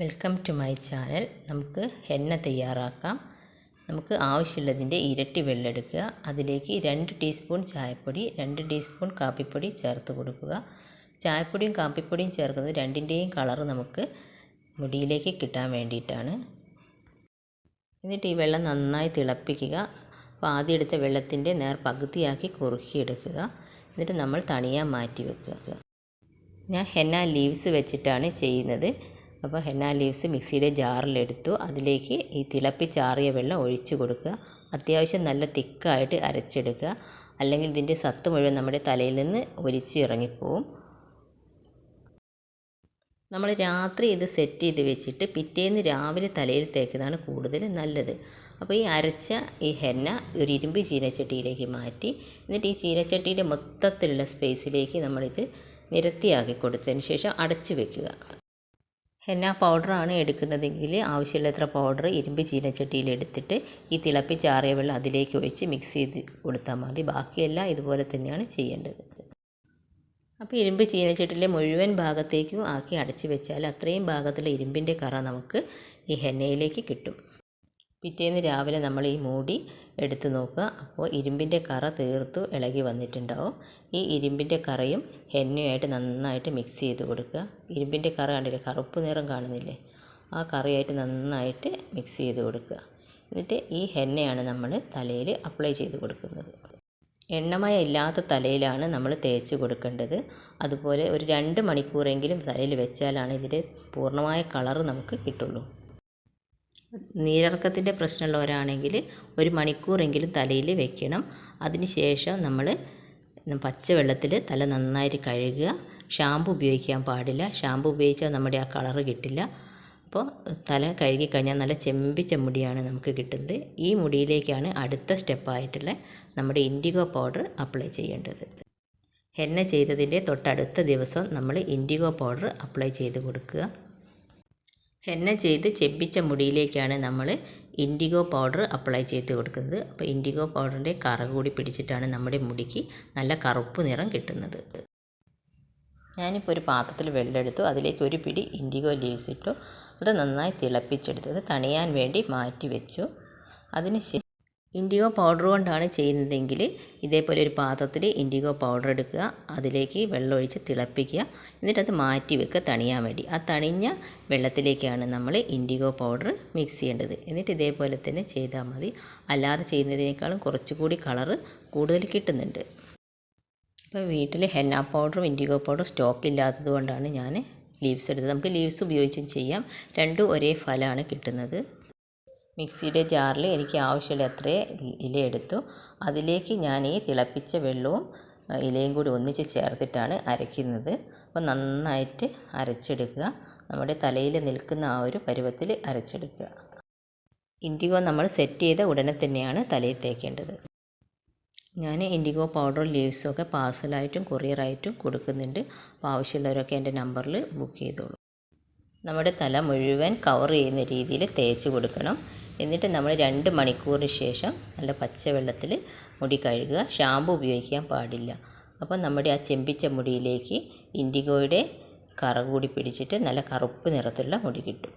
Welcome to my channel നമുക്ക് henna തയ്യാറാക്കാം. നമുക്ക് ആവശ്യമുള്ളതിന്റെ ഇരട്ടി വെള്ളം എടുക്കുക. അതിലേക്ക് രണ്ട് ടീസ്പൂൺ ചായപ്പൊടി രണ്ട് ടീസ്പൂൺ കാപ്പിപ്പൊടി ചേർത്ത് കൊടുക്കുക. ചായപ്പൊടിയും കാപ്പിപ്പൊടിയും ചേർക്കുന്നത് രണ്ടിന്റെയും കളർ നമുക്ക് മുടിയിലേക്ക് കിട്ടാൻ വേണ്ടിയിട്ടാണ്. എന്നിട്ട് ഈ വെള്ളം നന്നായി തിളപ്പിക്കുക. അപ്പോൾ ആദ്യം എടുത്ത വെള്ളത്തിന്റെ നേർ പകുതിയാക്കി കുറുക്കിയെടുക്കുക. എന്നിട്ട് നമ്മൾ തണിയാൻ മാറ്റി വെക്കുക. ഞാൻ ഹെന്ന ലീവ്സ് വെച്ചിട്ടാണ് ചെയ്യുന്നത്. അപ്പോൾ ഹെന്ന ലീവ്സ് മിക്സിയുടെ ജാറിലെടുത്തു. അതിലേക്ക് ഈ തിളപ്പിച്ചാറിയ വെള്ളം ഒഴിച്ചു കൊടുക്കുക. അത്യാവശ്യം നല്ല തിക്കായിട്ട് അരച്ചെടുക്കുക. അല്ലെങ്കിൽ ഇതിന്റെ സത്ത് മുഴുവൻ നമ്മുടെ തലയിൽ നിന്ന് ഒലിച്ച് ഇറങ്ങിപ്പോവും നമ്മൾ രാത്രി ഇത് സെറ്റ് ചെയ്ത് വെച്ചിട്ട് പിറ്റേന്ന് രാവിലെ തലയിൽ തേക്കുന്നതാണ് കൂടുതൽ നല്ലത്. അപ്പോൾ ഈ അരച്ച ഈ ഹെന്ന ഒരു ഇരുമ്പ് ചീനച്ചട്ടിയിലേക്ക് മാറ്റി. എന്നിട്ട് ഈ ചീനച്ചട്ടിയുടെ മൊത്തത്തിലുള്ള സ്പേസിലേക്ക് നമ്മളിത് നിരത്തിയാക്കി കൊടുത്തതിന് ശേഷം അടച്ചു വെക്കുക. ഹെന്ന പൗഡറാണ് എടുക്കുന്നതെങ്കിൽ ആവശ്യമുള്ളത്ര പൗഡർ ഇരുമ്പ് ചീനച്ചട്ടിയിൽ എടുത്തിട്ട് ഈ തിളപ്പിച്ചാറിയ വെള്ളം അതിലേക്ക് ഒഴിച്ച് മിക്സ് ചെയ്ത് കൊടുത്താൽ മതി. ബാക്കിയെല്ലാം ഇതുപോലെ തന്നെയാണ് ചെയ്യേണ്ടത്. അപ്പോൾ ഇരുമ്പ് ചീനച്ചട്ടിയിലെ മുഴുവൻ ഭാഗത്തേക്കും ആക്കി അടച്ചു വെച്ചാൽ അത്രയും ഭാഗത്തുള്ള ഇരുമ്പിന്റെ കറ നമുക്ക് ഈ ഹെന്നയിലേക്ക് കിട്ടും. പിറ്റേന്ന് രാവിലെ നമ്മൾ ഈ മൂടി എടുത്ത് നോക്കുക. അപ്പോൾ ഇരുമ്പിന്റെ കറ തീർത്തു ഇളകി വന്നിട്ടുണ്ടാവും. ഈ ഇരുമ്പിന്റെ കറയും ഹെന്നയുമായിട്ട് നന്നായിട്ട് മിക്സ് ചെയ്ത് കൊടുക്കുക. ഇരുമ്പിന്റെ കറ കണ്ടില്ലേ? കറുപ്പ് നിറം കാണുന്നില്ലേ? ആ കറിയായിട്ട് നന്നായിട്ട് മിക്സ് ചെയ്ത് കൊടുക്കുക. എന്നിട്ട് ഈ ഹെന്നയാണ് നമ്മൾ തലയിൽ അപ്ലൈ ചെയ്ത് കൊടുക്കുന്നത്. എണ്ണമയ ഇല്ലാത്ത തലയിലാണ് നമ്മൾ തേച്ച് കൊടുക്കേണ്ടത്. അതുപോലെ ഒരു രണ്ട് മണിക്കൂറെങ്കിലും തലയിൽ വെച്ചാലാണ് ഇതിന്റെ പൂർണമായ കളറ് നമുക്ക് കിട്ടുള്ളൂ. നീരിറക്കത്തിന്റെ പ്രശ്നമുള്ളവരാണെങ്കിൽ ഒരു മണിക്കൂറെങ്കിലും തലയിൽ വെക്കണം. അതിന് ശേഷം നമ്മൾ പച്ചവെള്ളത്തിൽ തല നന്നായിട്ട് കഴുകുക. ഷാമ്പു ഉപയോഗിക്കാൻ പാടില്ല. ഷാമ്പു ഉപയോഗിച്ചാൽ നമ്മുടെ ആ കളറ് കിട്ടില്ല. അപ്പോൾ തല കഴുകി കഴിഞ്ഞാൽ നല്ല ചെമ്പിച്ച മുടിയാണ് നമുക്ക് കിട്ടുന്നത്. ഈ മുടിയിലേക്കാണ് അടുത്ത സ്റ്റെപ്പായിട്ടുള്ള നമ്മുടെ ഇൻഡിഗോ പൗഡർ അപ്ലൈ ചെയ്യേണ്ടത്. ഹെന്ന ചെയ്തതിന്റെ തൊട്ടടുത്ത ദിവസം നമ്മൾ ഇൻഡിഗോ പൗഡർ അപ്ലൈ ചെയ്ത് കൊടുക്കുക. ഹെന്ന ചെയ്ത് ചെപ്പിച്ച മുടിയിലേക്കാണ് നമ്മൾ ഇൻഡിഗോ പൗഡർ അപ്ലൈ ചെയ്ത് കൊടുക്കുന്നത്. അപ്പോൾ ഇൻഡിഗോ പൗഡറിന്റെ കറ കൂടി പിടിച്ചിട്ടാണ് നമ്മുടെ മുടിക്ക് നല്ല കറുപ്പ് നിറം കിട്ടുന്നത്. ഞാനിപ്പോൾ ഒരു പാത്രത്തിൽ വെള്ളം എടുത്തു. അതിലേക്ക് ഒരു പിടി ഇൻഡിഗോ ലീവ്സ് ഇട്ടു. അത് നന്നായി തിളപ്പിച്ചെടുത്തു. അത് തണിയാൻ വേണ്ടി മാറ്റി വെച്ചു. അതിന് ശേഷം ഇൻഡിഗോ പൗഡർ കൊണ്ടാണ് ചെയ്യുന്നതെങ്കിൽ ഇതേപോലെ ഒരു പാത്രത്തിൽ ഇൻഡിഗോ പൗഡർ എടുക്കുക അതിലേക്ക് വെള്ളം ഒഴിച്ച് തിളപ്പിക്കുക എന്നിട്ടത് മാറ്റി വെക്കുക തണിയാൻ വേണ്ടി. ആ തണിഞ്ഞ വെള്ളത്തിലേക്കാണ് നമ്മൾ ഇൻഡിഗോ പൗഡർ മിക്സ് ചെയ്യേണ്ടത്. എന്നിട്ട് ഇതേപോലെ തന്നെ ചെയ്താൽ മതി. അല്ലാതെ ചെയ്യുന്നതിനേക്കാളും കുറച്ചുകൂടി കളറ് കൂടുതൽ കിട്ടുന്നുണ്ട്. ഇപ്പോൾ വീട്ടിൽ ഹെന്ന പൗഡറും ഇൻഡിഗോ പൗഡറും സ്റ്റോക്ക് ഇല്ലാത്തത് കൊണ്ടാണ് ഞാൻ ലീവ്സ് എടുത്തത്. നമുക്ക് ലീവ്സ് ഉപയോഗിച്ചും ചെയ്യാം. രണ്ടും ഒരേ ഫലമാണ് കിട്ടുന്നത്. മിക്സിയുടെ ജാറിൽ എനിക്ക് ആവശ്യമുള്ള അത്രയും ഇല എടുത്തു. അതിലേക്ക് ഞാൻ ഈ തിളപ്പിച്ച വെള്ളവും ഇലയും കൂടി ഒന്നിച്ച് ചേർത്തിട്ടാണ് അരയ്ക്കുന്നത്. അപ്പോൾ നന്നായിട്ട് അരച്ചെടുക്കുക. നമ്മുടെ തലയിൽ നിൽക്കുന്ന ആ ഒരു പരുവത്തിൽ അരച്ചെടുക്കുക. ഇൻഡിഗോ നമ്മൾ സെറ്റ് ചെയ്ത ഉടനെ തന്നെയാണ് തലയിൽ തേക്കേണ്ടത്. ഞാൻ ഇൻഡിഗോ പൗഡറും ലീവ്സും ഒക്കെ പാഴ്സലായിട്ടും കൊറിയറായിട്ടും കൊടുക്കുന്നുണ്ട്. അപ്പോൾ ആവശ്യമുള്ളവരൊക്കെ എന്റെ നമ്പറിൽ ബുക്ക് ചെയ്തോളൂ. നമ്മുടെ തല മുഴുവൻ കവർ ചെയ്യുന്ന രീതിയിൽ തേച്ച് കൊടുക്കണം. എന്നിട്ട് നമ്മൾ രണ്ട് മണിക്കൂറിന് ശേഷം നല്ല പച്ചവെള്ളത്തിൽ മുടി കഴുകുക. ഷാമ്പു ഉപയോഗിക്കാൻ പാടില്ല. അപ്പോൾ നമ്മുടെ ആ ചെമ്പിച്ച മുടിയിലേക്ക് ഇൻഡിഗോയുടെ കറ കൂടി പിടിച്ചിട്ട് നല്ല കറുപ്പ് നിറത്തിലുള്ള മുടി കിട്ടും.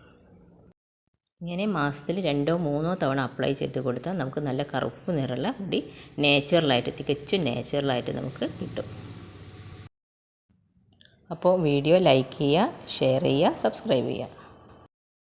ഇങ്ങനെ മാസത്തിൽ രണ്ടോ മൂന്നോ തവണ അപ്ലൈ ചെയ്ത് കൊടുത്താൽ നമുക്ക് നല്ല കറുപ്പ് നിറമുള്ള മുടി നേച്ചുറലായിട്ട് തികച്ചും നേച്ചുറലായിട്ട് നമുക്ക് കിട്ടും. അപ്പോൾ വീഡിയോ ലൈക്ക് ചെയ്യുക ഷെയർ ചെയ്യുക സബ്സ്ക്രൈബ് ചെയ്യുക.